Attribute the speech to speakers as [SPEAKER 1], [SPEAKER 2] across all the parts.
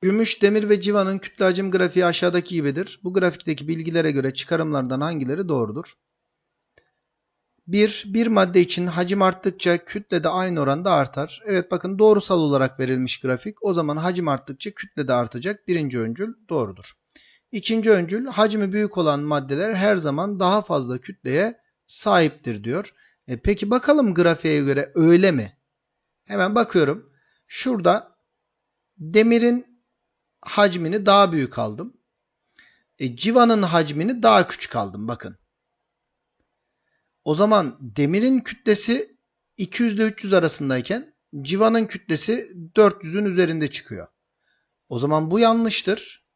[SPEAKER 1] Gümüş, demir ve civanın kütle hacim grafiği aşağıdaki gibidir. Bu grafikteki bilgilere göre çıkarımlardan hangileri doğrudur? 1. Bir madde için hacim arttıkça kütle de aynı oranda artar. Evet bakın doğrusal olarak verilmiş grafik. O zaman hacim arttıkça kütle de artacak. Birinci öncül doğrudur. İkinci öncül hacmi büyük olan maddeler her zaman daha fazla kütleye sahiptir diyor. E peki bakalım grafiğe göre öyle mi? Hemen bakıyorum. Şurada demirin hacmini daha büyük aldım. E, civanın hacmini daha küçük aldım bakın. O zaman demirin kütlesi 200 ile 300 arasındayken civanın kütlesi 400'ün üzerinde çıkıyor. O zaman bu yanlıştır.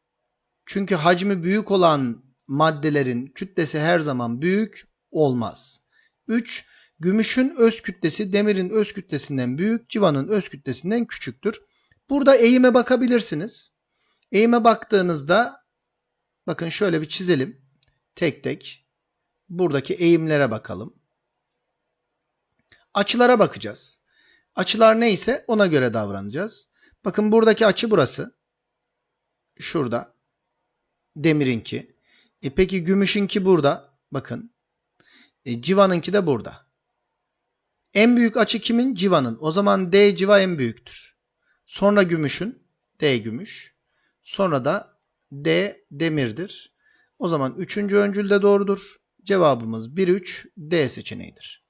[SPEAKER 1] Çünkü hacmi büyük olan maddelerin kütlesi her zaman büyük olmaz. 3. Gümüşün öz kütlesi demirin öz kütlesinden büyük, civanın öz kütlesinden küçüktür. Burada eğime bakabilirsiniz. Eğime baktığınızda bakın şöyle bir çizelim. Tek tek. Buradaki eğimlere bakalım. Açılara bakacağız. Açılar neyse ona göre davranacağız. Bakın buradaki açı burası. Şurada. Demirinki. E peki gümüşünki burada. Bakın. E, civanınki de burada. En büyük açı kimin? Civanın. O zaman D civa en büyüktür. Sonra gümüşün. D gümüş. Sonra da D demirdir. O zaman üçüncü öncül de doğrudur. Cevabımız 1-3 D seçeneğidir.